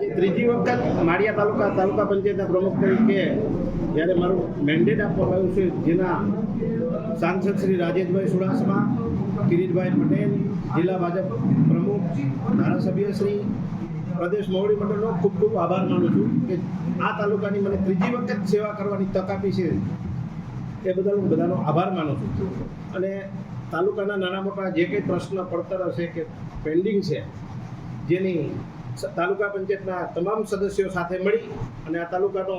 ત્રીજી વખત માળિયા તાલુકા તાલુકા પંચાયતના પ્રમુખ તરીકે જ્યારે મારું મેન્ડેટ આપવામાં આવ્યું છે, જેના સાંસદ શ્રી રાજેશભાઈ સુડાસમા, કિરીટભાઈ પટેલ, જિલ્લા ભાજપ પ્રમુખ, ધારાસભ્ય શ્રી પ્રદેશ મોવડી મંડળનો ખૂબ ખૂબ આભાર માનું છું કે આ તાલુકાની મને ત્રીજી વખત સેવા કરવાની તક આપી છે. એ બદલ હું બધાનો આભાર માનું છું. અને તાલુકાના નાના મોટા જે કંઈ પ્રશ્ન, પડતર હશે કે પેન્ડિંગ છે, જેની તાલુકા પંચાયતના તમામ સદસ્યો સાથે મળી અને આ તાલુકાનો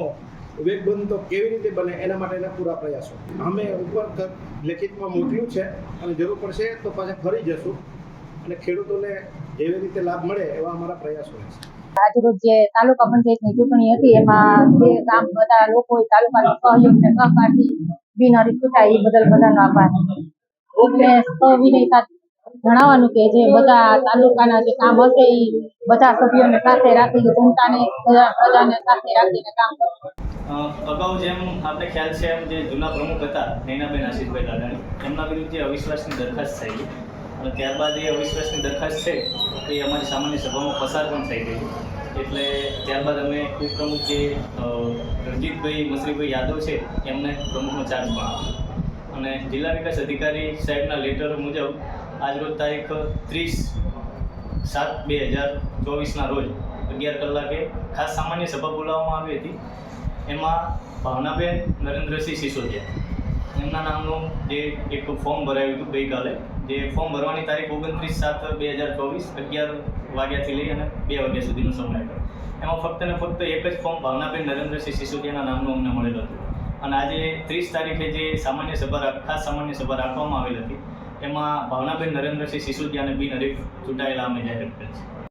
વેગબંધ તો કેવી રીતે બને એના માટેના પૂરા પ્રયાસો. અમે ઉપર લેખિતમાં મોકલ્યું છે. અને જરૂર પડશે તો પાછા ફરી જશું. અને ખેડૂતોને જેવી રીતે લાભ મળે એવા અમારા પ્રયાસો રહેશે. આજરોજ જે તાલુકા પંચાયતની ચૂંટણી હતી, એમાં જે ગામ બધા લોકોએ તાલુકા સહયોગ ને સહકારથી બિનહરીફ ચૂંટાય, એ બદલ બધાનો આભાર. એટલે સાથે જણાવવાનું કે જે બધા તાલુકાના જે કામ હશે એ બધા સભ્યોને સાથે રાખી જનતાને પ્રજાને સાથે રાખીને કામ કરવું અગાઉ જેમ આપણે ખ્યાલ છે એમ જે જૂના પ્રમુખ હતા, નૈનાબેન આશીષભાઈ દાદાણી એમના વિરુદ્ધ જે અવિશ્વાસની દરખાસ્ત થઈ, અને ત્યારબાદ એ અવિશ્વાસની દરખાસ્ત છે, એ અમારી સામાન્ય સભામાં પસાર પણ થઈ ગઈ. એટલે ત્યારબાદ અમે ઉપપ્રમુખ જે રણજીતભાઈ મસરીભાઈ યાદવ છે, એમને પ્રમુખનો ચાર્જ પણ અને જિલ્લા વિકાસ અધિકારી સાહેબના લેટર મુજબ આજરોજ તારીખ ત્રીસ સાત બે હજાર ચોવીસના રોજ અગિયાર કલાકે ખાસ સામાન્ય સભા બોલાવવામાં આવી હતી. એમાં ભાવનાબેન નરેન્દ્રસિંહ સિસોદિયા. એમના નામનું જે એક ફોર્મ ભરાયું હતું ગઈકાલે, જે ફોર્મ ભરવાની તારીખ ઓગણત્રીસ સાત બે હજાર ચોવીસ અગિયાર વાગ્યાથી લઈ અને બે વાગ્યા સુધીનો સમય હતો. એમાં ફક્ત ને ફક્ત એક જ ફોર્મ ભાવનાબેન નરેન્દ્રસિંહ સિસોદિયાના નામનું અમને મળેલું હતું. અને આજે ત્રીસ તારીખે જે સામાન્ય સભા, ખાસ સામાન્ય સભા રાખવામાં આવેલ હતી એમાં ભાવનાબેન નરેન્દ્રસિંહ સિસોદિયાને બિનહરીફ ચૂંટાયેલા અમે જાહેર કરેલ છે